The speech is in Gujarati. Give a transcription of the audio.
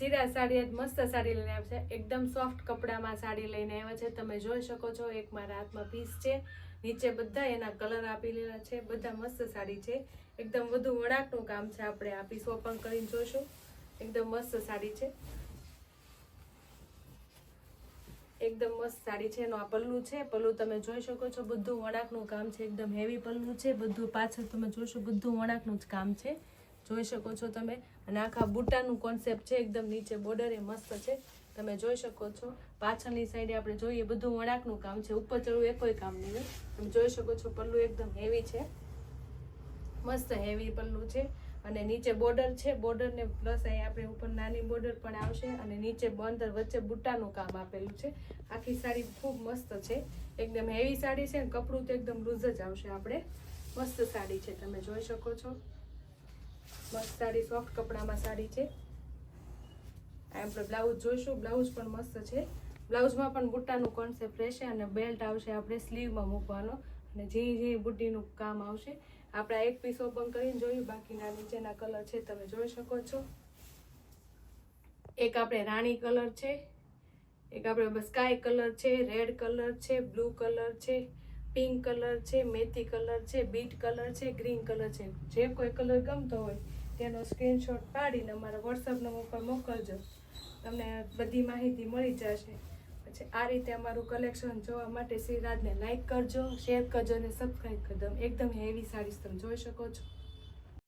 સીરા સાડી આજ મસ્ત સાડી લઈને આવ્યા છે. એકદમ સોફ્ટ કપડામાં સાડી લઈને આવ્યા છે. તમે જોઈ શકો છો, એક મારા હાથમાં પીસ છે. નીચે બધા એના કલર આપી લેલા છે. બધા મસ્ત સાડી છે. એકદમ વધુ વળાકનું કામ છે. આપણે આ પીસ ઓપન કરીને જોઈશું. એકદમ મસ્ત સાડી છે. એકદમ મસ્ત સાડી છે. એનો આ પલ્લુ છે. પલ્લું તમે જોઈ શકો છો. બધું વળાકનું કામ છે. એકદમ હેવી પલ્લું છે. બધું પાછળ તમે જોશો બધું વળાકનું જ કામ છે. જોઈ શકો છો તમે. અને આખા બુટાનું કોન્સેપ્ટ છે, એકદમ નીચે બોર્ડર એ મસ્ત છે. તમે જોઈ શકો છો. પાછળની સાઈડે આપણે જોઈએ, બધું વણાકનું કામ છે. ઉપર ચડવું એ કોઈ કામ નહીં તમે જોઈ શકો છો, પલ્લુ એકદમ હેવી છે. મસ્ત હેવી પલ્લુ છે. અને નીચે બોર્ડર છે. બોર્ડરને પ્લસ અહીં આપણે ઉપર નાની બોર્ડર પણ આવશે. અને નીચે અંદર વચ્ચે બુટ્ટાનું કામ આપેલું છે. આખી સાડી ખૂબ મસ્ત છે. એકદમ હેવી સાડી છે ને, કપડું તો એકદમ લૂઝ જ આવશે આપણે. મસ્ત સાડી છે, તમે જોઈ શકો છો. મસ્ત સાડી સોફ્ટ કપડામાં સાડી છે. આ આપણે બ્લાઉઝ જોઈશું. બ્લાઉઝ પણ મસ્ત છે. બ્લાઉઝમાં પણ બુટ્ટાનું કોન્સેપ્ટ રહેશે અને બેલ્ટ આવશે આપણે સ્લીવમાં મૂકવાનો અને જે જે બુટ્ટીનું કામ આવશે. આપણે એક પીસ ઓપન કરીને જોયું. બાકીના નીચેના કલર છે, તમે જોઈ શકો છો. એક આપણે રાણી કલર છે. એક આપણે સ્કાય કલર છે રેડ કલર છે બ્લુ કલર છે. પિંક કલર છે, મેથી કલર છે, બીટ કલર છે, ગ્રીન કલર છે. જે કોઈ કલર ગમતો હોય તેનો સ્ક્રીનશોટ પાડીને અમારા વોટ્સઅપ નંબર પર મોકલજો. તમને બધી માહિતી મળી જશે. પછી આ રીતે અમારું કલેક્શન જોવા માટે શ્રીરાજને લાઇક કરજો શેર કરજો અને સબસ્ક્રાઈબ કરજો. એકદમ હેવી સારી તમે જોઈ શકો છો.